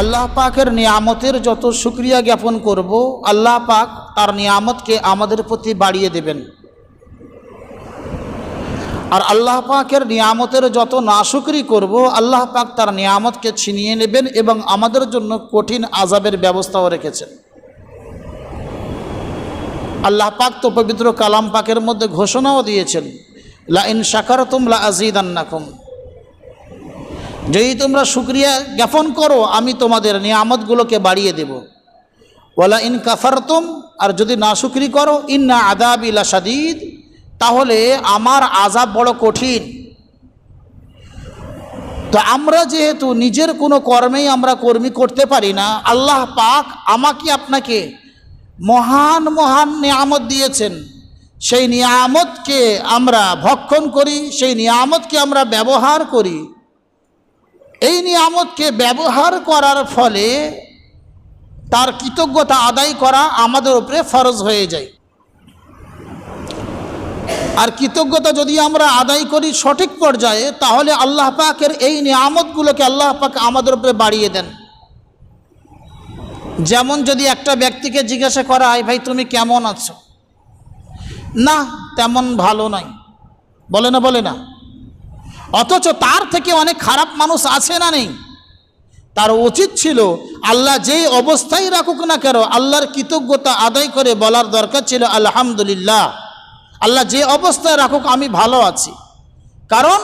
আল্লাহ পাকের নিয়ামতের যত শুক্রিয়া জ্ঞাপন করব, আল্লাহ পাক তার নিয়ামতকে আমাদের প্রতি বাড়িয়ে দেবেন। আর আল্লাহ পাকের নিয়ামতের যত নাশুকরি করব, আল্লাহ পাক তার নিয়ামতকে ছিনিয়ে নেবেন এবং আমাদের জন্য কঠিন আজাবের ব্যবস্থাও রেখেছেন। আল্লাহ পাক তো পবিত্র কালাম পাকের মধ্যে ঘোষণাও দিয়েছেন। লা ইন শাকারতুম লা আজিদান্নাকুম যদি তোমরা শুক্রিয়া জ্ঞাপন করো, আমি তোমাদের নিয়ামতগুলোকে বাড়িয়ে দেব। ওয়ালা ইন কাফারতুম, আর যদি না শুক্রি করো, ইন্না আদাব ইলা সাদিদ তাহলে আমার আজাব বড় কঠিন। তো আমরা যেহেতু নিজের কোনো কর্মেই আমরা কর্মী করতে পারি না, আল্লাহ পাক আমাকে আপনাকে মহান মহান নিয়ামত দিয়েছেন। সেই নিয়ামতকে আমরা ভক্ষণ করি, সেই নিয়ামতকে আমরা ব্যবহার করি। এই নিয়ামতকে ব্যবহার করার ফলে তার কৃতজ্ঞতা আদায় করা আমাদের উপরে ফরজ হয়ে যায়। আর কৃতজ্ঞতা যদি আমরা আদায় করি সঠিক পর্যায়ে, তাহলে আল্লাহ পাকের এই নিয়ামতগুলোকে আল্লাহ পাক আমাদের উপরে বাড়িয়ে দেন। যেমন যদি একটা ব্যক্তিকে জিজ্ঞাসা করা হয়, ভাই, তুমি কেমন আছো? না, তেমন ভালো নয় বলে না বলে না। অথচ তার থেকে অনেক খারাপ মানুষ আছে না নেই? তার উচিত ছিল, আল্লাহ যেই অবস্থায় রাখুক না কেন, আল্লাহর কৃতজ্ঞতা আদায় করে বলার দরকার ছিল, আলহামদুলিল্লাহ। আল্লাহ যে অবস্থায় রাখুক, আমি ভালো আছি। কারণ,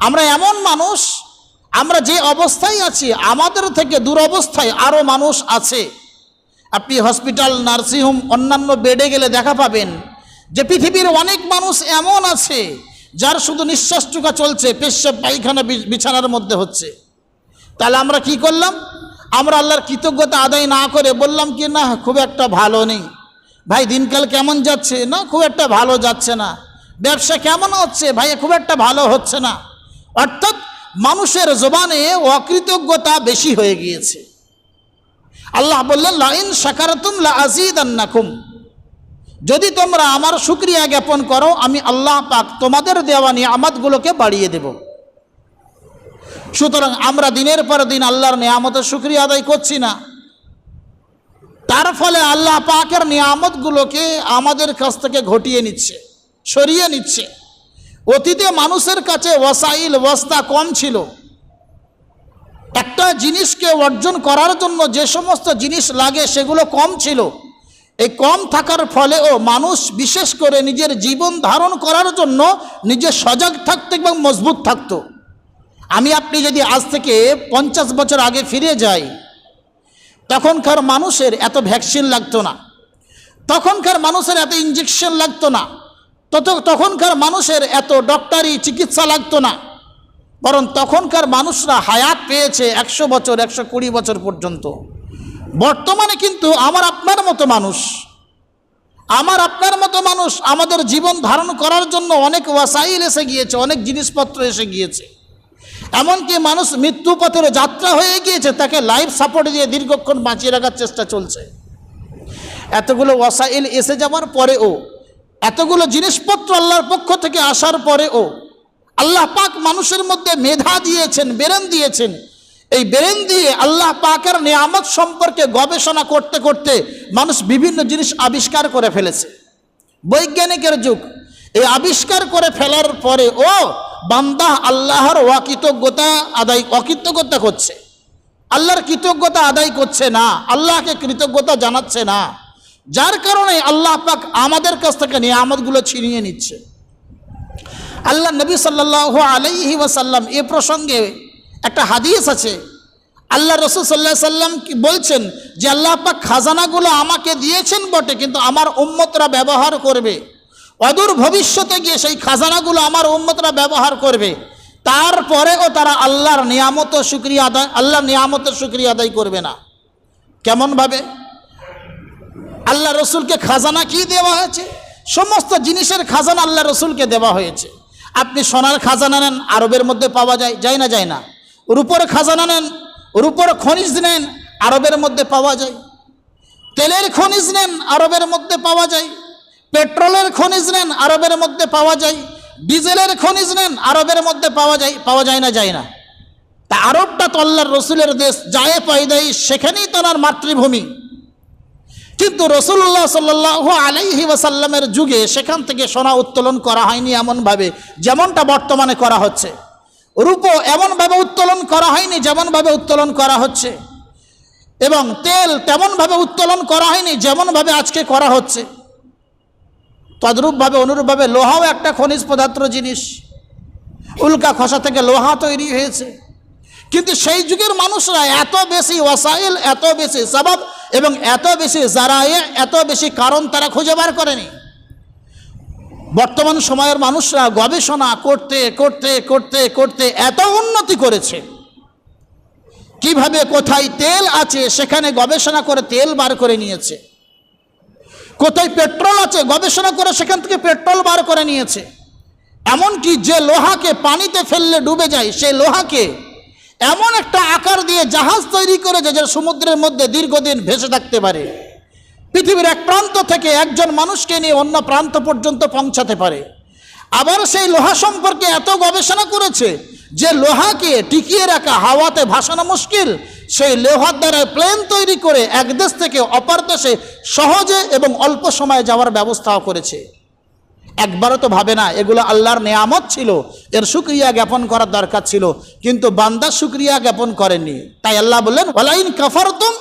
আমরা এমন মানুষ, আমরা যে অবস্থায় আছি, আমাদের থেকে দুরবস্থায় আরও মানুষ আছে। আপনি হসপিটাল, নার্সিংহোম, অন্যান্য বেডে গেলে দেখা পাবেন। যে পৃথিবীর অনেক মানুষ এমন আছে যার শুধু নিঃশ্বাসটুকা চলছে, পেশাব, পায়খানা বিছানার মধ্যে হচ্ছে। তাহলে আমরা কি করলাম? আমরা আল্লাহর কৃতজ্ঞতা আদায় না করে বললাম কি, না, খুব একটা ভালো নেই। ভাই, দিনকাল কেমন যাচ্ছে? না, খুব একটা ভালো যাচ্ছে না। ব্যবসা কেমন হচ্ছে? ভাই, খুব একটা ভালো হচ্ছে না। অর্থাৎ মানুষের জবানে অকৃতজ্ঞতা বেশি হয়ে গিয়েছে। আল্লাহ বললেন লাইন সাকারাতুম লা আজিদান্নাকুম যদি তোমরা আমার শুক্রিয়া জ্ঞাপন করো, আমি আল্লাহ পাক তোমাদের দেওয়া নিয়ামতগুলোকে বাড়িয়ে দেব। সুতরাং আমরা দিনের পর দিন আল্লাহর নিয়ামতের শুক্রিয়া আদায় করছি না। তার ফলে আল্লাহ পাকের নিয়ামতগুলোকে আমাদের কাছ থেকে ঘটিয়ে নিচ্ছে, সরিয়ে নিচ্ছে। অতীতে মানুষের কাছে ওয়াসাইল, ওয়াস্তা কম ছিল। একটা জিনিসকে অর্জন করার জন্য যে সমস্ত জিনিস লাগে সেগুলো কম ছিল। এই কম থাকার ফলেও মানুষ বিশেষ করে নিজের জীবন ধারণ করার জন্য নিজে সজাগ থাকতো এবং মজবুত থাকতো। আমি আপনি যদি আজ থেকে পঞ্চাশ বছর আগে ফিরে যাই, তখনকার মানুষের এত ভ্যাকসিন লাগতো না। তখনকার মানুষের এত ইঞ্জেকশন লাগতো না। তত, তখনকার মানুষের এত ডক্টরি চিকিৎসা লাগতো না। বরং তখনকার মানুষরা হায়াত পেয়েছে একশো বছর, একশো কুড়ি বছর পর্যন্ত। বর্তমানে কিন্তু আমার আপনার মতো মানুষ, আমার আপনার মতো মানুষ আমাদের জীবন ধারণ করার জন্য অনেক ওয়াসাইল এসে গিয়েছে, অনেক জিনিসপত্র এসে গিয়েছে। এমনকি মানুষ মৃত্যু পথের যাত্রা হয়ে গিয়েছে, তাকে লাইফ সাপোর্ট দিয়ে দীর্ঘক্ষণ বাঁচিয়ে রাখার চেষ্টা চলছে। এতগুলো ওয়াসাইল এসে যাওয়ার পরেও, এতগুলো জিনিসপত্র আল্লাহর পক্ষ থেকে আসার পরেও, আল্লাহ পাক মানুষের মধ্যে মেধা দিয়েছেন, বেরেন দিয়েছেন এই বেরেন দিয়ে আল্লাহ পাকের নিয়ামত সম্পর্কে গবেষণা করতে করতে মানুষ বিভিন্ন জিনিস আবিষ্কার করে ফেলেছে। বৈজ্ঞানিকের যুগ। এই আবিষ্কার করে ফেলার পরে, ও বান্দা আল্লাহর অকৃতজ্ঞতা আদায়, অকৃতজ্ঞতা করছে। আল্লাহর কৃতজ্ঞতা আদায় করছে না, আল্লাহকে কৃতজ্ঞতা জানাচ্ছে না। যার কারণে আল্লাহ পাক আমাদের কাছ থেকে নিয়ামতগুলো ছিনিয়ে নিচ্ছে। আল্লাহ নবী সাল্লাহ আলাইহি ওয়াসাল্লাম এ প্রসঙ্গে একটা হাদিস আছে। আল্লাহ রসুল সাল্লাহ সাল্লাম কি বলছেন যে, আল্লাহ পাক খাজানাগুলো আমাকে দিয়েছেন বটে, কিন্তু আমার উম্মতরা ব্যবহার করবে। অদূর ভবিষ্যতে গিয়ে সেই খাজানাগুলো আমার উম্মতরা ব্যবহার করবে। তারপরেও তারা আল্লাহর নিয়ামত শুক্রিয়া আদায়, আল্লাহর নিয়ামতের শুক্রিয়া আদায় করবে না। কেমনভাবে? আল্লাহ রসুলকে খাজানা কি দেওয়া হয়েছে? সমস্ত জিনিসের খাজানা আল্লাহ রসুলকে দেওয়া হয়েছে। আপনি সোনার খাজানা নেন, আরবের মধ্যে পাওয়া যায় যায় না যায় না। রূপর খাজানা নেন রূপর খনিজ নেন, আরবের মধ্যে পাওয়া যায়। তেলের খনিজ নেন, আরবের মধ্যে পাওয়া যায়। পেট্রোলের খনিজ নেন, আরবের মধ্যে পাওয়া যায়। ডিজেলের খনিজ নেন, আরবের মধ্যে পাওয়া যায় পাওয়া যায় না যায় না। তা আরবটা তো আল্লাহর রসুলের দেশ, যায় পাইদাই সেখানেই তার মাতৃভূমি। কিন্তু রসুল্লাহ সাল্লাহ আলাইহি ওয়াসাল্লামের যুগে সেখান থেকে সোনা উত্তোলন করা হয়নি এমনভাবে, যেমনটা বর্তমানে করা হচ্ছে। রূপ এমনভাবে করা হয়নি, যেমনভাবে উত্তোলন করা হচ্ছে। এবং তেল তেমনভাবে উত্তোলন করা হয়নি, যেমনভাবে আজকে করা হচ্ছে। তদ্রূপভাবে, অনুরূপভাবে লোহাও একটা খনিজ পদার্থ জিনিস। উল্কা খসা থেকে লোহা তৈরি হয়েছে। কিন্তু সেই যুগের মানুষরা এত বেশি ওয়াসাইল, এত বেশি সবাব এবং এত বেশি জারায়ে, এত বেশি কারণ তারা খুঁজে বার করেনি। বর্তমান সময়ের মানুষরা গবেষণা করতে করতে করতে করতে এত উন্নতি করেছে। কীভাবে কোথায় তেল আছে, সেখানে গবেষণা করে তেল বার করে নিয়েছে। কোথায় পেট্রোল আছে, গবেষণা করে সেখান থেকে পেট্রোল বার করে নিয়েছে। এমনকি যে লোহাকে পানিতে ফেললে ডুবে যায় সেই লোহাকে এমন একটা আকার দিয়ে জাহাজ তৈরি করে যে সমুদ্রের মধ্যে দীর্ঘদিন ভেসে থাকতে পারে। পৃথিবীর এক প্রান্ত থেকে একজন মানুষকে নিয়ে অন্য প্রান্ত পর্যন্ত পৌঁছাতে পারে। আবার সেই লোহা সম্পর্কে এত গবেষণা করেছে যে লোহাকে টিকিয়ে রাখা হাওয়াতে ভাসানো মুশকিল, সেই লোহার দ্বারা প্লেন তৈরি করে এক দেশ থেকে অপর দেশে সহজে এবং অল্প সময়ে যাওয়ার ব্যবস্থাও করেছে। একবারও তো ভাবে না, এগুলো আল্লাহর নেয়ামত ছিল, এর সুক্রিয়া জ্ঞাপন করার দরকার ছিল, কিন্তু বান্দা সুক্রিয়া জ্ঞাপন করেনি তাই আল্লাহ বললেন, ওয়ালাইন কাফারতুম,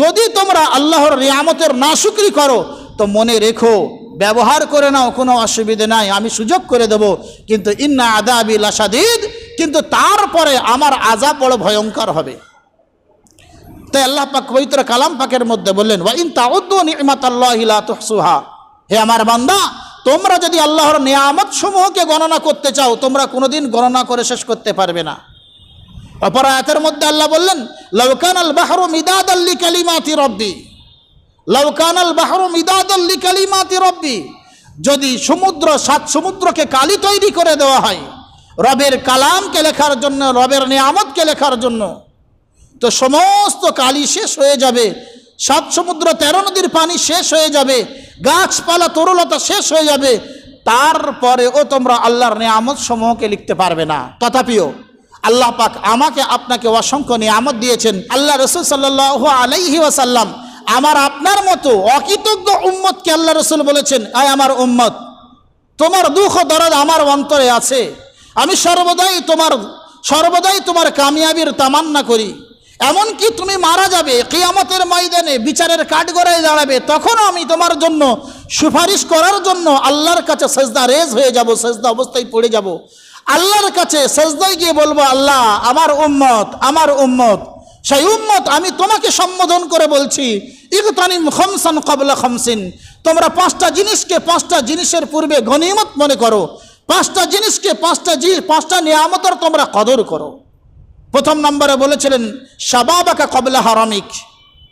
যদি তোমরা আল্লাহর নিয়ামতের না সুক্রি করো, তো মনে রেখো ব্যবহার করে নাও, কোনো অসুবিধে নাই, আমি সুযোগ করে দেব। কিন্তু ইন্না আদাবিল আসাদিদ কিন্তু তারপরে আমার আজাব বড় ভয়ঙ্কর হবে। তাই আল্লাহ পাক পবিত্র কালাম পাকের মধ্যে বললেন, ওয়া ইন তাউদ্দু নি'মাতাল্লাহি লা তুহসুহা। হে আমার বান্দা, তোমরা যদি আল্লাহর নিয়ামত সমূহকে গণনা করতে চাও, তোমরা কোনোদিন গণনা করে শেষ করতে পারবে না। অপর আয়াতের মধ্যে আল্লাহ বললেন লৌকান আল বাহরু মিদাদ আল্লি কালিমাতি রব্বি। লৌকান আল বাহরু মিদাদ আল্লি কালিমাতি রব্বি। যদি সমুদ্র সাত সমুদ্রকে কালি তৈরি করে দেওয়া হয়, রবের কালামকে লেখার জন্য, রবের নিয়ামতকে লেখার জন্য, তো সমস্ত কালি শেষ হয়ে যাবে, সাত সমুদ্র তেরো নদীর পানি শেষ হয়ে যাবে, গাছপালা তরুলতা শেষ হয়ে যাবে, তারপরেও তোমরা আল্লাহর নিয়ামত সমূহকে লিখতে পারবে না। তথাপিও আল্লাহ পাক আমাকে আপনাকে অসংখ্য নিয়ামত দিয়েছেন। আল্লাহ রসুল সাল্লাহ আলাইহি ওয়াসাল্লাম আমার আপনার মতো অকৃতজ্ঞ উম্মতকে আল্লাহ রসুল বলেছেন, আয় আমার উম্মত, তোমার দুঃখ দরদ আমার অন্তরে আছে। আমি সর্বদাই তোমার সর্বদাই তোমার কামিয়াবির তামান্না করি। এমনকি তুমি মারা যাবে, কেয়ামতের ময়দানে বিচারের কাঠগড়ায় দাঁড়াবে, তখনও আমি তোমার জন্য সুপারিশ করার জন্য আল্লাহর কাছে সেজদা রেজ হয়ে যাব, সেজদা অবস্থায় পড়ে যাব। আল্লাহর কাছে সেজদায় গিয়ে বলব, আল্লাহ, আমার উম্মত আমার উম্মত। সেই উম্মত আমি তোমাকে সম্বোধন করে বলছি ইকতানিম খমসান কবলা খমসিন। তোমরা পাঁচটা জিনিসকে পাঁচটা জিনিসের পূর্বে গনিমত মনে করো। পাঁচটা জিনিসকে পাঁচটা জি- পাঁচটা নিয়ামতের তোমরা কদর করো। প্রথম নম্বরে বলেছিলেন, শাবাবাকা কবলা হারামিক।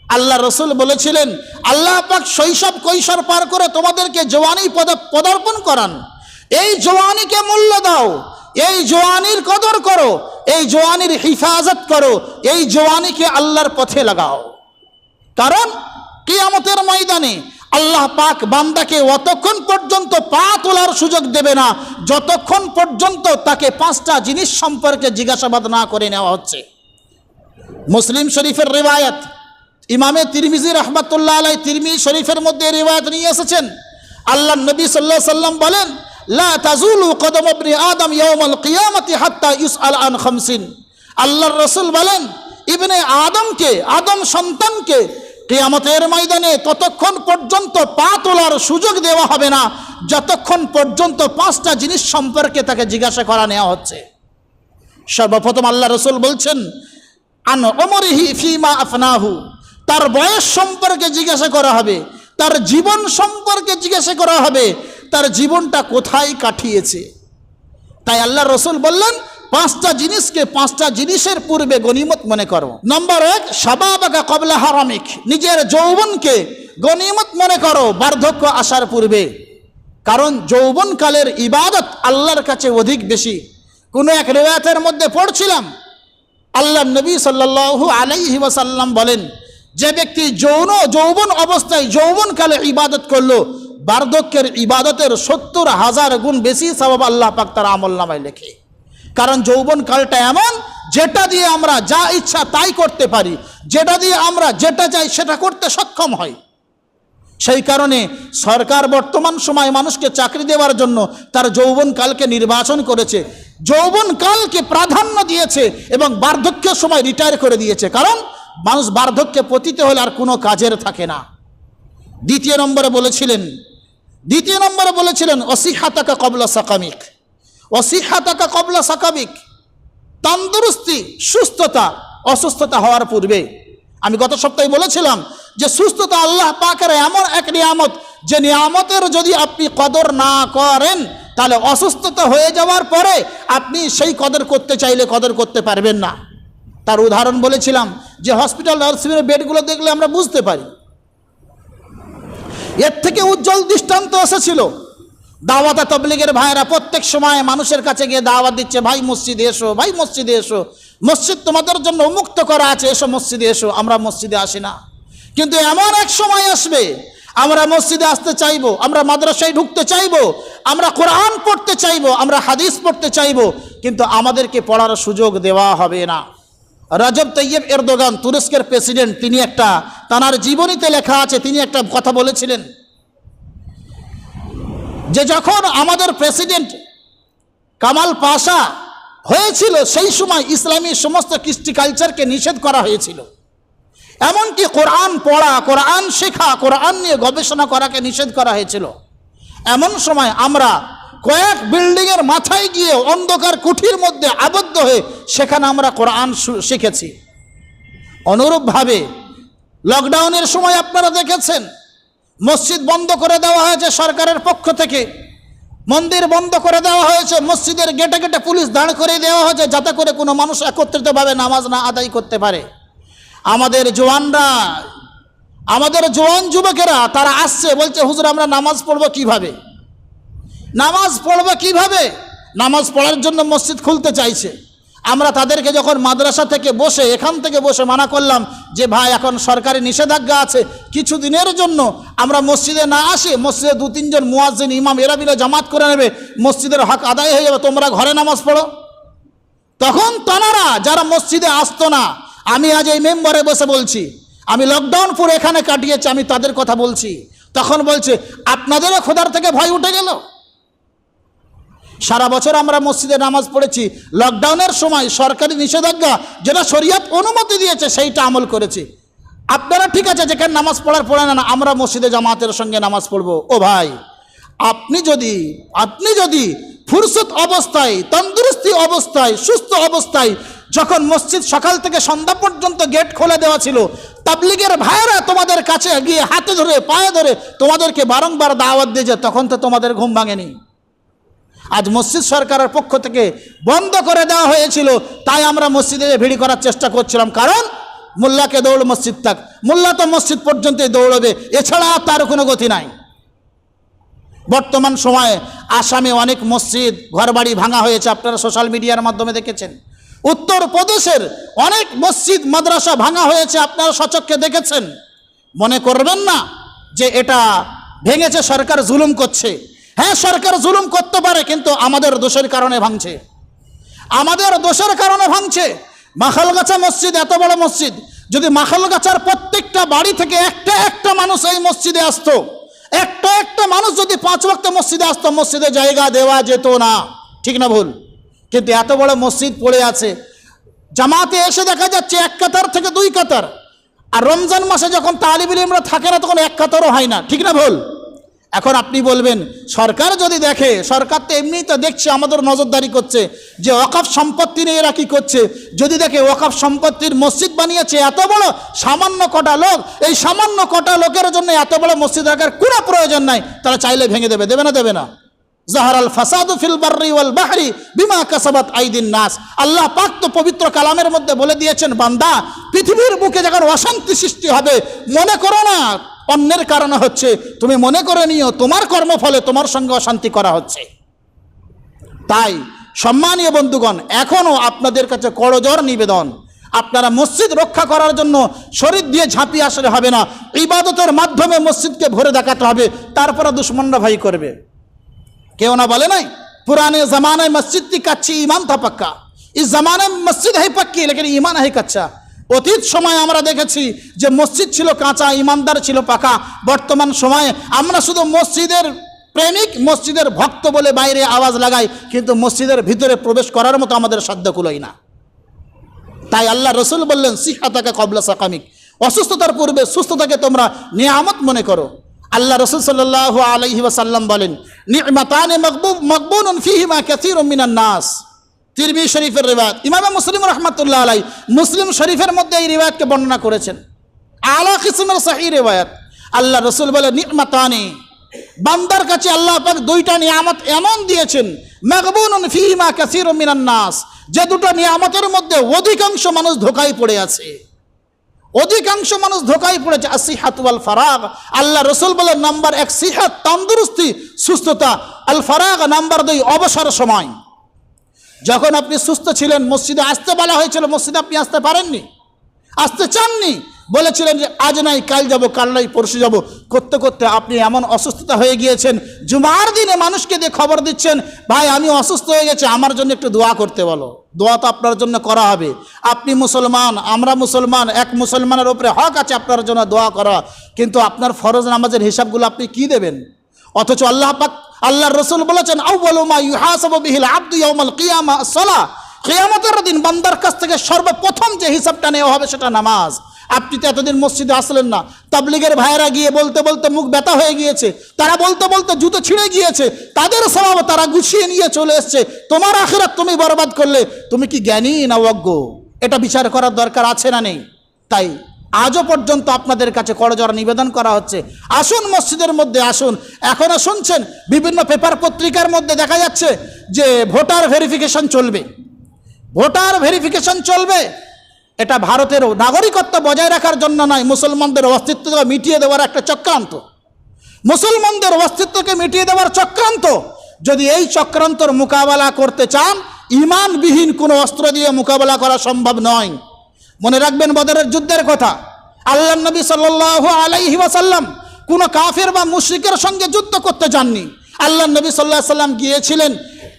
আল্লাহ রসুল বলেছিলেন, আল্লাহ পাক শৈশব কৈশোর পার করে তোমাদেরকে জওয়ানি পদ, পদার্পণ করান। এই জোয়ানিকে মূল্য দাও। এই জওয়ানির কদর করো, এই জওয়ানির হিফাজত করো, এই জওয়ানিকে আল্লাহর পথে লাগাও। কারণ কিয়ামতের ময়দানে আল্লাহ পাক বান্দাকে অতক্ষণ পর্যন্ত পা তোলার সুযোগ দেবে না, যতক্ষণ পর্যন্ত তাকে পাঁচটা জিনিস সম্পর্কে জিজ্ঞাসাবাদ না করে নেওয়া হচ্ছে। মুসলিম শরীফের রিবায়াত ইমামে তিরমিজি রহমতুল্লাহ আলাই তিরমি শরীফের মধ্যে রিবায়াত নিয়ে এসেছেন। আল্লাহ নবী সাল্লাহ সাল্লাম বলেন লা তাজুলু কদম ইবনি আদম ইয়াউমাল কিয়ামতি হাত্তা ইউসআল আন খামসিন। আল্লাহর রসুল বলেন, ইবনে আদমকে, আদম সন্তানকে কিয়ামতের ময়দানে ততক্ষণ পর্যন্ত পা তোলার সুযোগ দেওয়া হবে না, যতক্ষণ পর্যন্ত পাঁচটা জিনিস সম্পর্কে তাকে জিজ্ঞাসা করা নেওয়া হচ্ছে। সর্বপ্রথম আল্লাহ রসুল বলছেন, আন অমরিহি ফিমা আফনাহু। তার বয়স সম্পর্কে জিজ্ঞাসা করা হবে, তার জীবন সম্পর্কে জিজ্ঞাসা করা হবে তার জীবনটা কোথায় কাটিয়েছে? তাই আল্লাহ রসুল বললেন, পাঁচটা জিনিসকে পাঁচটা জিনিসের পূর্বে গনিমত মনে করো। নম্বর এক, সাবাবাকা কবলা হারামিক। নিজের যৌবনকে গনিমত মনে করো, বার্ধক্য আসার পূর্বে। কারণ যৌবনকালের ইবাদত আল্লাহর কাছে অধিক বেশি। কোনো এক রেওয়াতের মধ্যে পড়ছিলাম, আল্লাহ নবী সাল্লাল্লাহু আলাইহি ওয়াসাল্লাম বলেন, যে ব্যক্তি যৌন, যৌবন অবস্থায় যৌবনকালে ইবাদত করল বার্ধক্যের ইবাদতের সত্তর হাজার গুণ বেশি সবাব আল্লাহ পাক তার আমল নামায় লেখে। কারণ যৌবন কালটা এমন, যেটা দিয়ে আমরা যা ইচ্ছা তাই করতে পারি, যেটা দিয়ে আমরা যেটা চাই সেটা করতে সক্ষম হয় সেই কারণে সরকার বর্তমান সময় মানুষকে চাকরি দেওয়ার জন্য তার যৌবনকালকে নির্বাচন করেছে। যৌবনকালকে প্রাধান্য দিয়েছে এবং বার্ধক্যের সময় রিটায়ার করে দিয়েছে। কারণ মানুষ বার্ধক্যে পতিত হলে আর কোনো কাজের থাকে না। দ্বিতীয় নম্বরে বলেছিলেন দ্বিতীয় নম্বরে বলেছিলেন অসিহাতাকা কবলা সাকামিক। অসিহাতাকা কবলা সাকামিক। তন্দুরস্তি, সুস্থতা, অসুস্থতা হওয়ার পূর্বে। আমি গত সপ্তাহে বলেছিলাম যে, সুস্থতা আল্লাহ পাকের এমন এক নিয়ামত, যে নিয়ামতের যদি আপনি কদর না করেন, তাহলে অসুস্থতা হয়ে যাওয়ার পরে আপনি সেই কদর করতে চাইলে কদর করতে পারবেন না। তার উদাহরণ বলেছিলাম যে, হসপিটাল নার্সিংয়ের বেডগুলো দেখলে আমরা বুঝতে পারি। এর থেকে উজ্জ্বল দৃষ্টান্ত এসেছিল। দাওয়াতা তবলিগের ভাইয়েরা প্রত্যেক সময় মানুষের কাছে গিয়ে দাওয়াত দিচ্ছে, ভাই, মসজিদে এসো, ভাই, মসজিদে এসো। মসজিদ তোমাদের জন্য উন্মুক্ত করা আছে, এসো, মসজিদে এসো, আমরা মসজিদে আসি না। কিন্তু এমন এক সময় আসবে, আমরা মসজিদে আসতে চাইব, আমরা মাদ্রাসায় ঢুকতে চাইব, আমরা কোরআন পড়তে চাইব, আমরা হাদিস পড়তে চাইব, কিন্তু আমাদেরকে পড়ার সুযোগ দেওয়া হবে না। রজব তৈয়ব এরদোগান, তুরস্কের প্রেসিডেন্ট, তিনি একটা তানার জীবনীতে লেখা আছে, তিনি একটা কথা বলেছিলেন। যে যখন আমাদের প্রেসিডেন্ট কামাল পাশা হয়েছিল, সেই সময় ইসলামী সমস্ত কৃষ্টি কালচারকে নিষেধ করা হয়েছিল। এমনকি কোরআন পড়া, কোরআন শেখা, কোরআন নিয়ে গবেষণা করাকে নিষেধ করা হয়েছিল। এমন সময় আমরা কয়েক বিল্ডিংয়ের মাথায় গিয়ে অন্ধকার কুঠির মধ্যে আবদ্ধ হয়ে সেখানে আমরা কোরআন শিখেছি। অনুরূপভাবে লকডাউনের সময় আপনারা দেখেছেন, মসজিদ বন্ধ করে দেওয়া হয়েছে সরকারের পক্ষ থেকে। মন্দির বন্ধ করে দেওয়া হয়েছে, মসজিদের গেটে গেটে পুলিশ দাঁড় করে দেওয়া হয়েছে যাতে করে কোনো মানুষ একত্রিতভাবে নামাজ না আদায় করতে পারে। আমাদের জোয়ানরা আমাদের জোয়ান যুবকেরা তারা আসছে, বলছে, হুজুর, আমরা নামাজ পড়ব কীভাবে? নামাজ পড়বে কীভাবে? নামাজ পড়ার জন্য মসজিদ খুলতে চাইছে। আমরা তাদেরকে যখন মাদ্রাসা থেকে বসে, এখান থেকে বসে মানা করলাম যে, ভাই, এখন সরকারি নিষেধাজ্ঞা আছে। কিছু দিনের জন্য আমরা মসজিদে না আসি, মসজিদে দু তিনজন মুয়াজ্জিন, ইমাম, এরা মিলে জামাত করে নেবে। মসজিদের হক আদায় হয়ে যাবে। তোমরা ঘরে নামাজ পড়ো। তখন তানারা, যারা মসজিদে আসতো না, আমি আজ এই মেম্বারে বসে বলছি, আমি লকডাউন পুরো এখানে কাটিয়েছি, আমি তাদের কথা বলছি। তখন বলছে, আপনাদেরও খোদার থেকে ভয় উঠে গেল? সারা বছর আমরা মসজিদে নামাজ পড়েছি। লকডাউনের সময় সরকারি নিষেধাজ্ঞা যেটা শরিয়ত অনুমতি দিয়েছে, সেইটা আমল করেছি। আপনারা ঠিক আছে যেখানে নামাজ পড়ার পড়ে না আমরা মসজিদে জামাতের সঙ্গে নামাজ পড়ব। ও ভাই, আপনি যদি আপনি যদি ফুরসত অবস্থায়, তন্দুরস্তি অবস্থায়, সুস্থ অবস্থায় যখন মসজিদ সকাল থেকে সন্ধ্যা পর্যন্ত গেট খুলে দেওয়া ছিল, তাবলিগের ভাইয়েরা তোমাদের কাছে গিয়ে হাতে ধরে, পায়ে ধরে তোমাদেরকে বারংবার দাওয়াত দিয়েছে তখন তো তোমাদের ঘুম ভাঙেনি। আজ মসজিদ সরকারের পক্ষ থেকে বন্ধ করে দেওয়া হয়েছিল। তাই আমরা মসজিদে ভিড়ি করার চেষ্টা করছিলাম। কারণ মোল্লাকে দৌড় মসজিদ থাক। মোল্লা তো মসজিদ পর্যন্তই দৌড়বে। এছাড়া তার কোনো গতি নাই। বর্তমান সময়ে আসামে অনেক মসজিদ, ঘরবাড়ি ভাঙা হয়েছে। আপনারা সোশ্যাল মিডিয়ার মাধ্যমে দেখেছেন। উত্তর প্রদেশের অনেক মসজিদ, মাদ্রাসা ভাঙা হয়েছে। আপনারা সচক্ষে দেখেছেন। মনে করবেন না যে এটা ভেঙেছে সরকার, জুলুম করছে। হ্যাঁ সরকার জুলুম করতে পারে, কিন্তু আমাদের দোষের কারণে ভাঙছে। আমাদের দোষের কারণে ভাঙছে। মাখালগাছা মসজিদ, এত বড় মসজিদ। যদি মাখালগাছার প্রত্যেকটা বাড়ি থেকে একটা একটা মানুষ এই মসজিদে আসতো, একটা একটা মানুষ যদি পাঁচ ওয়াক্ত মসজিদে আসতো, মসজিদে জায়গা দেওয়া যেত না। ঠিক না ভুল? কিন্তু এত বড় মসজিদ পড়ে আছে। জামাতে এসে দেখা যাচ্ছে এক কাতার থেকে দুই কাতার। আর রমজান মাসে যখন তালিব ইলমরা থাকে না, তখন এক কাতারও হয় না। ঠিক না ভুল? এখন আপনি বলবেন, সরকার যদি দেখে, সরকার তো এমনিই তো দেখছে, আমাদের নজরদারি করছে, যে ওয়াকাফ সম্পত্তি নিয়ে এরা কী করছে। যদি দেখে ওয়াকাফ সম্পত্তির মসজিদ বানিয়েছে, এত বড় সামান্য কটা লোক, এই সামান্য কটা লোকের জন্য এত বড় মসজিদ রাখার কোনো প্রয়োজন নাই, তারা চাইলে ভেঙে দেবে দেবে না দেবে না। জাহারাল ফাসাদু ফিল বাররি ওয়াল বাহরি বিমা কাসাবাত আইদিন নাস। আল্লাহ পাক তো পবিত্র কালামের মধ্যে বলে দিয়েছেন, বান্দা, পৃথিবীর বুকে যখন অশান্তি সৃষ্টি হবে, মনে করো না অন্যের কারণে হচ্ছে তুমি মনে করে নিও তোমার কর্মফলে তোমার সঙ্গে অশান্তি করা হচ্ছে তাই সম্মানীয় বন্ধুগণ এখনও আপনাদের কাছে করজোর নিবেদন আপনারা মসজিদ রক্ষা করার জন্য শরীর দিয়ে ঝাঁপিয়ে আসলে হবে না ইবাদতের মাধ্যমে মসজিদকে ভরে দেখাতে হবে তারপরে দুশ্মনরা ভাই করবে কেউ না বলে নাই पुराने जमाने मस्जिद की कच्ची ईमान था पक्का इस जमाने में मस्जिद है पक्की लेकिन ईमान है कच्चा অতীত সময় আমরা দেখেছি যে মসজিদ ছিল কাঁচা, ইমানদার ছিল পাকা। বর্তমান সময়ে আমরা শুধু মসজিদের প্রেমিক, মসজিদের ভক্ত বলে বাইরে আওয়াজ লাগাই, কিন্তু মসজিদের ভিতরে প্রবেশ করার মতো আমাদের সাধ্য কুলোই না। তাই আল্লাহ রসুল বললেন, সিহাতাকে কবলা সাকামিক। অসুস্থতার পূর্বে সুস্থতাকে তোমরা নিয়ামত মনে করো। আল্লাহ রসুল সাল্লাহ আলহি ওয়াসাল্লাম বলেন মকবুন ফিহিমা মিনান নাস। তিরবি শরীফের রিবায়ত ইমামে মুসলিম রহমতুল্লাহ আলাই মুসলিম শরীফের মধ্যে এই রিবায়তকে বর্ণনা করেছেন। আলা কিসমের সাহি রিবায়াত আল্লাহ রসুল বলে, নিমাতানে। বান্দার কাছে আল্লাহ পাক দুইটা নিয়ামত এমন দিয়েছেন মেঘবুন ফিহিমা কাসির মিনান নাস। যে দুটো নিয়ামতের মধ্যে অধিকাংশ মানুষ ধোকায় পড়ে আছে। অধিকাংশ মানুষ ধোকায় পড়েছে আসিহাত আল ফারাগ। আল্লাহ রসুল বলে, নাম্বার এক সিহাত তন্দুরস্তি, সুস্থতা। আল ফারাগ নাম্বার দুই, অবসর সময়। যখন আপনি সুস্থ ছিলেন, মসজিদে আসতে বলা হয়েছিল, মসজিদে আপনি আসতে পারেননি। আসতে চাননি। বলেছিলেন যে, আজ নাই, কাল যাব, কাল নাই, পরশু যাব। করতে করতে আপনি এমন অসুস্থতা হয়ে গিয়েছেন, জুমার দিনে মানুষকে দিয়ে খবর দিচ্ছেন, ভাই আমি অসুস্থ হয়ে গেছি, আমার জন্য একটু দোয়া করতে বলো। দোয়া তো আপনার জন্য করা হবে। আপনি মুসলমান, আমরা মুসলমান, এক মুসলমানের উপরে হক আছে আপনার জন্য দোয়া করা। কিন্তু আপনার ফরজ নামাজের হিসাবগুলো আপনি কি দেবেন? অথচ আল্লাহ পাক, আল্লাহর রসুল বলেছেন কিয়ামতের দিন বান্দার কাছ থেকে সর্বপ্রথম যে হিসাবটা নেওয়া হবে সেটা নামাজ। আপনি তো এতদিন মসজিদে আসলেন না। তাবলিগের ভাইয়েরা গিয়ে বলতে বলতে মুখ ব্যথা হয়ে গিয়েছে। তারা বলতে বলতে জুতো ছিঁড়ে গিয়েছে। তাদের স্বভাব তারা গুছিয়ে নিয়ে চলে এসছে। তোমার আখেরাত তুমি বরবাদ করলে। তুমি কি জ্ঞানী না অজ্ঞ? এটা বিচার করার দরকার আছে না নেই? তাই আজও পর্যন্ত আপনাদের কাছে করজোড়া নিবেদন করা হচ্ছে। আসুন মসজিদের মধ্যে আসুন। এখনও শুনছেন, বিভিন্ন পেপার পত্রিকার মধ্যে দেখা যাচ্ছে যে ভোটার ভেরিফিকেশন চলবে। ভোটার ভেরিফিকেশন চলবে। এটা ভারতের নাগরিকত্ব বজায় রাখার জন্য নয়, মুসলমানদের অস্তিত্ব মিটিয়ে দেওয়ার একটা চক্রান্ত। মুসলমানদের অস্তিত্বকে মিটিয়ে দেওয়ার চক্রান্ত। যদি এই চক্রান্তর মোকাবেলা করতে চান, ইমানবিহীন কোনো অস্ত্র দিয়ে মোকাবেলা করা সম্ভব নয়। মনে রাখবেন বদরের যুদ্ধের কথা। আল্লাহ নবী সাল্লাহ আলাইহি ওয়াসাল্লাম কোনো কাফের বা মুশ্রিকের সঙ্গে যুদ্ধ করতে যাননি। আল্লাহ নবী সাল্লাহ সাল্লাম গিয়েছিলেন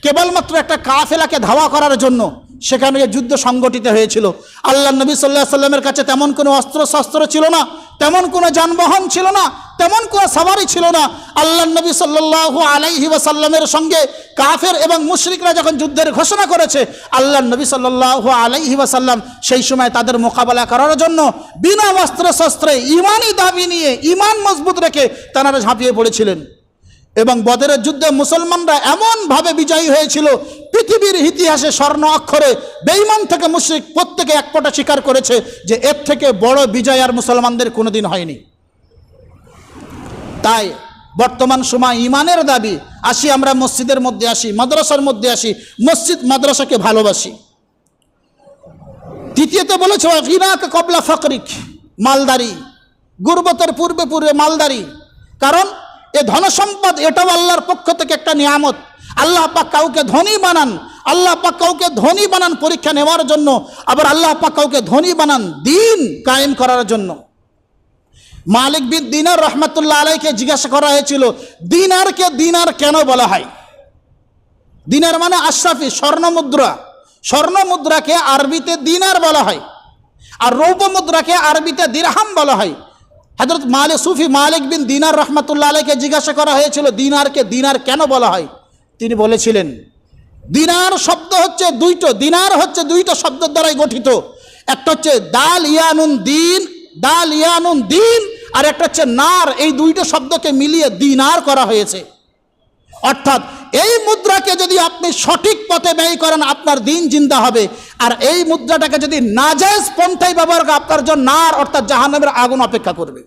কেবলমাত্র একটা কাফেলাকে ধাওয়া করার জন্য। সেখানে যুদ্ধ সংগঠিত হয়েছিল। আল্লাহ নবী সাল্লাহ সাল্লামের কাছে তেমন কোনো অস্ত্র শস্ত্র ছিল না। তেমন কোনো যানবাহন ছিল না, তেমন কোনো সাবারি ছিল না। আল্লাহ নবী সাল্লু আলাইহি ওয়াসাল্লামের সঙ্গে কাফের এবং মুশরিকরা যখন যুদ্ধের ঘোষণা করেছে আল্লাহ নবী সাল্লু আলাইহি ওয়াসাল্লাম সেই সময় তাদের মোকাবেলা করার জন্য বিনা অস্ত্র শস্ত্রে ইমানই দাবি নিয়ে, ইমান মজবুত রেখে তারা ঝাঁপিয়ে পড়েছিলেন। এবং বদরের যুদ্ধে মুসলমানরা এমনভাবে বিজয়ী হয়েছিল, পৃথিবীর ইতিহাসে স্বর্ণ অক্ষরে বেইমান থেকে মুশ্রিক প্রত্যেকে এক পটা স্বীকার করেছে যে এর থেকে বড় বিজয় আর মুসলমানদের কোনোদিন হয়নি। তাই বর্তমান সময় ইমানের দাবি, আসি আমরা মসজিদের মধ্যে আসি, মাদ্রাসার মধ্যে আসি, মসজিদ মাদ্রাসাকে ভালোবাসি। তৃতীয়ত বলেছে ইনাক কবলা ফকরিক, মালদারি, গুরবতের পূর্বে পূর্বে মালদারি। কারণ এ ধনসম্পদ, এটাও আল্লাহর পক্ষ থেকে একটা নিয়ামত। আল্লাহ পাক কাউকে ধনী বানান, আল্লাহ পাক কাউকে ধনী বানান পরীক্ষা নেওয়ার জন্য, আবার আল্লাহ পাক কাউকে ধনী বানান দিন কায়েম করার জন্য। মালিক বিন দিনার রহমতুল্লাহ আলাইকে জিজ্ঞাসা করা হয়েছিল, দিনারকে দিনার কেন বলা হয়? দিনার মানে আশরাফি স্বর্ণ মুদ্রা স্বর্ণ মুদ্রাকে আরবিতে দিনার বলা হয়। আর রৌপ্য মুদ্রাকে আরবিতে দিরহাম বলা হয়। হজরত মালে সুফি মালিক বিন দিনার রহমতুল্লাহ আলাইকে জিজ্ঞাসা করা হয়েছিল, দিনারকে দিনার কেন বলা হয়? তিনি বলেছিলেন, দিনার শব্দ হচ্ছে দুইটো, দিনার হচ্ছে দুইটো শব্দের দ্বারাই গঠিত। একটা হচ্ছে দাল ইয়ানুন দিন, দাল ইয়ানুন দিন, আর একটা হচ্ছে নার। এই দুইটো শব্দকে মিলিয়ে দিনার করা হয়েছে। অর্থাৎ এই মুদ্রাকে যদি আপনি সঠিক পথে ব্যয় করেন, আপনার দিন জিন্দা হবে। আর এই মুদ্রাটাকে যদি নাজায়জ পন্থায় ব্যবহার করে, আপনার জন্য নার, অর্থাৎ জাহান্নামের আগুন অপেক্ষা করবে।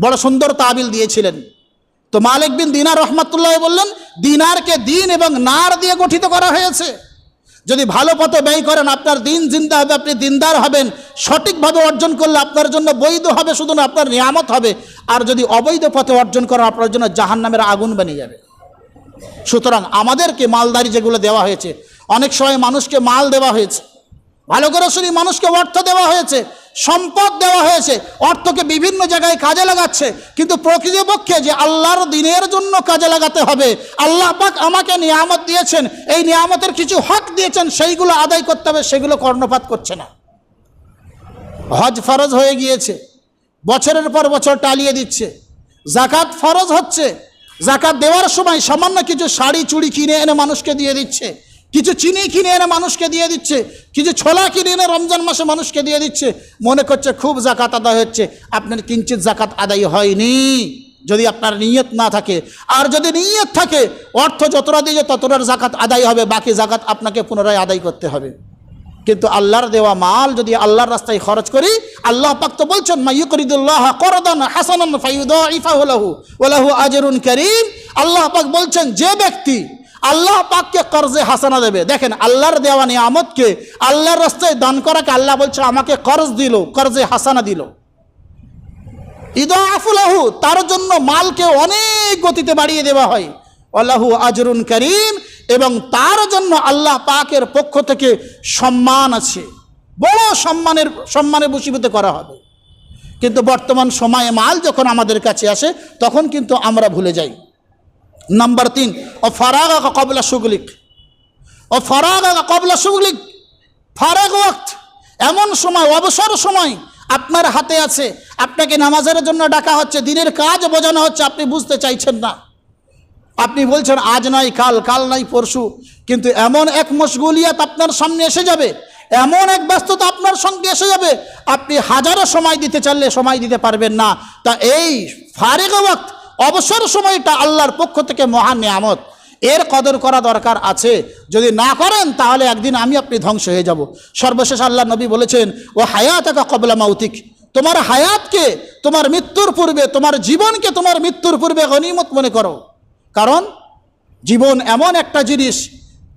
বড় সুন্দর তাবিল দিয়েছিলেন। তো মালিক বিন দিনার রহমাতুল্লাহ বললেন, দিনারকে দিন এবং নার দিয়ে গঠিত করা হয়েছে। যদি ভালো পথে ব্যয় করেন, আপনার দিন জিন্দা হবে, আপনি দিনদার হবেন। সঠিকভাবে অর্জন করলে আপনার জন্য বৈধ হবে, শুধু না, আপনার নিয়ামত হবে। আর যদি অবৈধ পথে অর্জন করেন, আপনার জন্য জাহান্নামের আগুন বেনিয়ে যাবে। সুতরাং আমাদেরকে মালদারি যেগুলো দেওয়া হয়েছে, অনেক সময় মানুষকে মাল দেওয়া হয়েছে, ভালো করে শুনি, মানুষকে অর্থ দেওয়া হয়েছে, সম্পদ দেওয়া হয়েছে, অর্থকে বিভিন্ন জায়গায় কাজে লাগাচ্ছে, কিন্তু প্রকৃতপক্ষে যে আল্লাহর দিনের জন্য কাজে লাগাতে হবে, আল্লাহ পাক আমাকে নিয়ামত দিয়েছেন, এই নিয়ামতের কিছু হক দিয়েছেন, সেইগুলো আদায় করতে হবে, সেগুলো কর্ণপাত করছে না। হজ ফরজ হয়ে গিয়েছে, বছরের পর বছর টালিয়ে দিচ্ছে, জাকাত ফরজ হচ্ছে জাকাত দেওয়ার সময় সামান্য কিছু শাড়ি, চুড়ি কিনে এনে মানুষকে দিয়ে দিচ্ছে। কিছু চিনি কিনে এনে মানুষকে দিয়ে দিচ্ছে। কিছু ছোলা কিনে এনে রমজান মাসে মানুষকে দিয়ে দিচ্ছে। মনে করছে খুব জাকাত আদায় হচ্ছে। আপনার কিঞ্চিত জাকাত আদায় হয়নি। যদি আপনার নিয়ত না থাকে। আর যদি নিয়ত থাকে, অর্থ যতটা দিয়ে ততটার জাকাত আদায় হবে। বাকি জাকাত আপনাকে পুনরায় আদায় করতে হবে। কিন্তু আল্লাহর দেওয়া মাল যদি আল্লাহর রাস্তায় খরচ করি, আল্লাহ পাক তো বলছেন মাইয়ুকরিদুল্লাহ করদান হাসানান ফায়ুদাইফাহু লাহু ওয়া লাহু আজরুন কারীম। আল্লাহ পাক বলছেন, যে ব্যক্তি আল্লাহ পাককে কর্জে হাসানা দেবে। দেখেন, আল্লাহর দেওয়া নিয়ামতকে আল্লাহর রাস্তায় দান করাকে আল্লাহ বলছে, আমাকে কর্জ দিল, কর্জে হাসানা দিল। ইদাফুলাহু তার জন্য মালকে অনেক গতিতে বাড়িয়ে দেওয়া হয়। আল্লাহু আজরুন করিম এবং তার জন্য আল্লাহ পাকের পক্ষ থেকে সম্মান আছে। বড় সম্মানের সম্মানে বসীভূত করা হবে। কিন্তু বর্তমান সময়ে মাল যখন আমাদের কাছে আসে, তখন কিন্তু আমরা ভুলে যাই। নাম্বার তিন, ও ফারাগা কবলা সুগলিক ও ফারাগা কবলা সুগলিক ফারাগ ওয়াক্ত। এমন সময়, অবসর সময় আপনার হাতে আছে। আপনাকে নামাজের জন্য ডাকা হচ্ছে, দিনের কাজ বোঝানো হচ্ছে, আপনি বুঝতে চাইছেন না। আপনি বলছেন, আজ নয়, কাল কাল নাই পরশু। কিন্তু এমন এক মশগুলিয়াত আপনার সামনে এসে যাবে, এমন এক ব্যস্ততা আপনার সঙ্গে এসে যাবে, আপনি হাজারো সময় দিতে চাইলে সময় দিতে পারবেন না। তা এই ফারেগ ওয়াক্ত, অবসর সময়টা আল্লাহর পক্ষ থেকে মহান নিয়ামত। এর কদর করা দরকার আছে। যদি না করেন, তাহলে একদিন আমি আপনি ধ্বংস হয়ে যাব। সর্বশেষ আল্লাহ নবী বলেছেন, ও হায়াতাকা কবলা মাউতিক। তোমার হায়াতকে, তোমার মৃত্যুর পূর্বে, তোমার জীবনকে তোমার মৃত্যুর পূর্বে গনিমত মনে করো। কারণ জীবন এমন একটা জিনিস,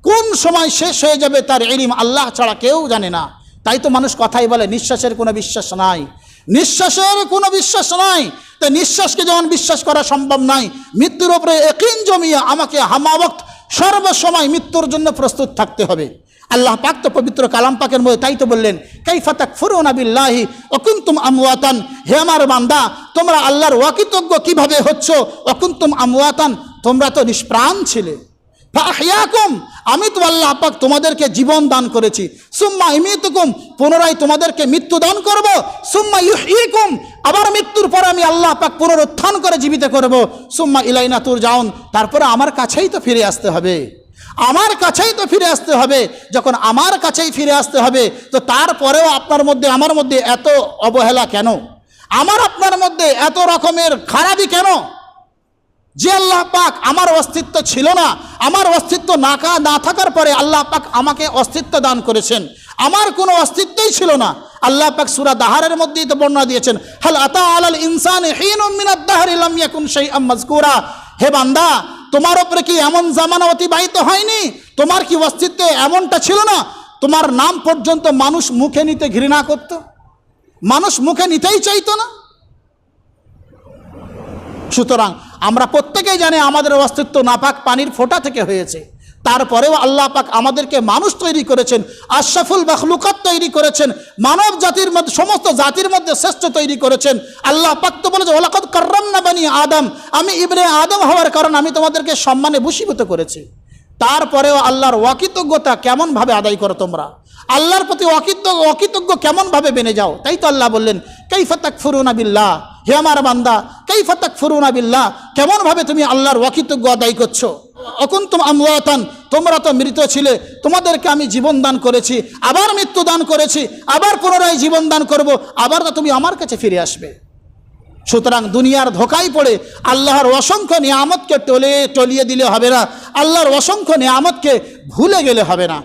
কোন সময় শেষ হয়ে যাবে তার এলিম আল্লাহ ছাড়া কেউ জানে না। তাই তো মানুষ কথাই বলে, নিঃশ্বাসের কোনো বিশ্বাস নাই। নিঃশ্বাসের কোনো বিশ্বাস নাই। তাই নিঃশ্বাসকে যেমন বিশ্বাস করা সম্ভব নাই, মৃত্যুর ওপরে একই জমিয়ে আমাকে হামাবক্ত সর্বসময় মৃত্যুর জন্য প্রস্তুত থাকতে হবে। আল্লাহ পাক তো পবিত্র কালাম পাকের মধ্যে তাই তো বললেন কাই ফাতাক ফুরুন আবিল্লাহি অকুন্তুম আমওয়াতান? হে আমার বান্দা, তোমরা আল্লাহর ওয়াকিতজ্ঞ কীভাবে হচ্ছ? অকুন্তুম আমওয়াতান? তোমরা তো নিষ্প্রাণ ছিলে। ফাহিয়াকুম আমি তো আল্লাহ পাক তোমাদেরকে জীবন দান করেছি। সুম্মা ইমিতুকুম? পুনরায় তোমাদেরকে মৃত্যু দান করব। সুম্মা ইউহিকুম আবার মৃত্যুর পর আমি আল্লাহ পাক পুনরুত্থান করে জীবিত করব। সুম্মা ইলাইনা তুর যাউন তারপরে আমার কাছেই তো ফিরে আসতে হবে। আমার কাছেই তো ফিরে আসতে হবে। যখন আমার কাছেই ফিরে আসতে হবে, তো তারপরেও আপনার মধ্যে, আমার মধ্যে এত অবহেলা কেন? আমার আপনার মধ্যে এত রকমের খারাপই কেন? যে আল্লাহ পাক আমার অস্তিত্ব ছিল না, আমার অস্তিত্ব নাকা না থাকার পরে আল্লাহ পাক আমাকে অস্তিত্ব দান করেছেন। আমার কোনো অস্তিত্বই ছিল না। আল্লাহ পাক সুরা দাহারের মধ্যেই তো বর্ণনা দিয়েছেন, হাল আতা আলাল ইনসান হে বান্দা তোমার ওপরে কি এমন জামানা অতিবাহিত হয়নি? তোমার কি অস্তিত্ব এমনটা ছিল না? তোমার নাম পর্যন্ত মানুষ মুখে নিতে ঘৃণা করত? মানুষ মুখে নিতেই চাইতো না? সুতরাং আমরা প্রত্যেকেই জানি আমাদের অস্তিত্ব নাপাক পানির ফোঁটা থেকে হয়েছে। তারপরেও আল্লাহ পাক আমাদেরকে মানুষ তৈরি করেছেন, আশরাফুল মখলুকাত তৈরি করেছেন, মানব জাতির মধ্যে, সমস্ত জাতির মধ্যে শ্রেষ্ঠ তৈরি করেছেন। আল্লাহ পাক তো বলেছে ওলাকত কররাম না বানি আদম। আমি ইবনে আদম হওয়ার কারণ আমি তোমাদেরকে সম্মানে ভূষীভূত করেছি। তারপরেও আল্লাহর অকৃতজ্ঞতা কেমনভাবে আদায় করো তোমরা? আল্লাহর প্রতি অকৃতজ্ঞ অকৃতজ্ঞ কেমনভাবে বেনে যাও? তাই তো আল্লাহ বললেন কাই ফতাক ফুরুনা বিল্লাহ। হে আমার বান্দা কাই ফতাক ফুরুনা বিল্লাহ, কেমনভাবে তুমি আল্লাহর অকৃতজ্ঞ আদায় করছ? অকুন্তম আমওয়াতান, তোমরা তো মৃত ছিলে, তোমাদেরকে আমি জীবন দান করেছি, আবার মৃত্যু দান করেছি, আবার পুনরায় জীবন দান করব, আবার তো তুমি আমার কাছে ফিরে আসবে। সুতরাং দুনিয়ার ধোকায় পড়ে আল্লাহর অসংখ্য নিয়ামতকে টলে, টলিয়ে দিলে হবে না, আল্লাহর অসংখ্য নিয়ামতকে ভুলে গেলে হবে না।